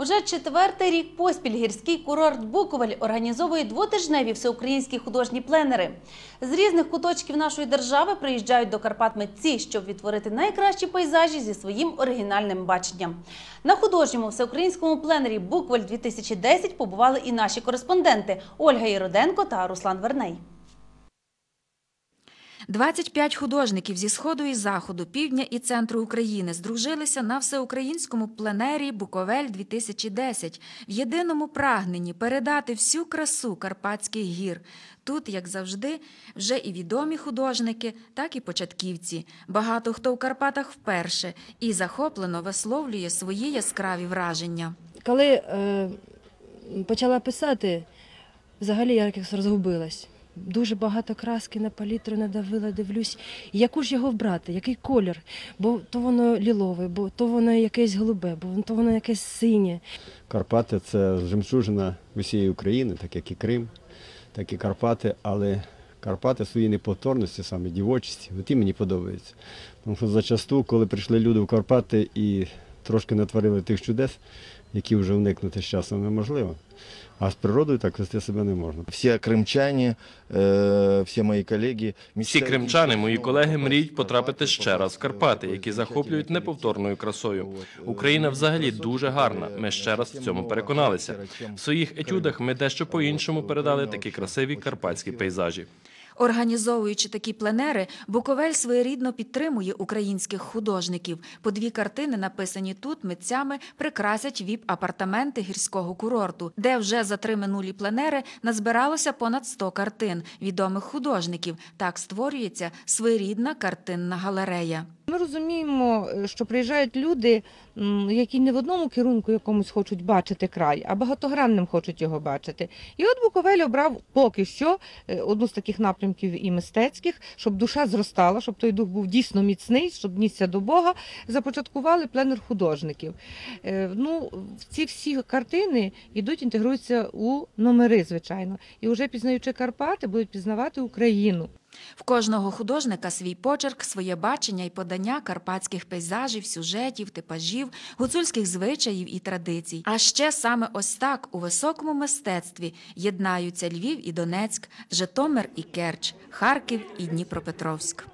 Уже четвертий рік поспіль гірський курорт Буковель організовує двотижневі всеукраїнські художні пленери. З різних куточків нашої держави приїжджають до Карпат митці, щоб відтворити найкращі пейзажі зі своїм оригінальним баченням. На художньому всеукраїнському пленері Буковель 2010 побували і наші кореспонденти Ольга Єроденко та Руслан Верней. 25 художників зі сходу і заходу, півдня і центру України здружилися на всеукраїнському пленері Буковель 2010 в єдиному прагненні передати всю красу Карпатських гір. Тут, як завжди, вже і відомі художники, так і початківці. Багато хто в Карпатах вперше і захоплено висловлює свої яскраві враження. Коли е, почала писати, взагалі я якось розгубилась. Дуже багато краски на палітру надавила, дивлюсь, яку ж його вбрати, який колір, бо то воно лілове, бо то воно якесь голубе, бо то воно якесь синє. Карпати це жемчужина усієї України, так як і Крим, так і Карпати, але Карпати своїй неповторності, саме дівочості, от мені подобається. Тому що зачасту, коли прийшли люди в Карпати і трошки натворили тих чудес, які вже уникнути з часом неможливо. А з природою так вести себе не можна. Все кримчані, е, всі мої колеги. Всі кримчани, мої колеги, мріють потрапити ще раз в Карпати, які захоплюють неповторною красою. Україна взагалі дуже гарна. Ми ще раз в цьому переконалися. В своїх етюдах ми дещо по-іншому передали такі красиві карпатські пейзажі. Організовуючи такі пленери, Буковель своєрідно підтримує українських художників. По дві картини, написані тут, митцями прикрасять віп-апартаменти гірського курорту, де вже за три минулі пленери назбиралося понад 100 картин відомих художників. Так створюється своєрідна картинна галерея. Ми розуміємо, е, що приїжджають люди, які не в одному керунку якомусь хочуть бачити край, а багатогранним хочуть його бачити. І от Буковель обрав поки що е, одну з таких напрямків і мистецьких, щоб душа зростала, щоб той дух був дійсно міцний, щоб нісся до Бога. Започаткували пленер художників. Е, Ну, ці всі картини йдуть, інтегруються у номери, звичайно. І вже пізнаючи Карпати, будуть пізнавати Україну. В кожного художника свій почерк, своє бачення і подання карпатських пейзажів, сюжетів, типажів, гуцульських звичаїв і традицій. А ще саме ось так у високому мистецтві єднаються Львів і Донецьк, Житомир і Керч, Харків і Дніпропетровськ.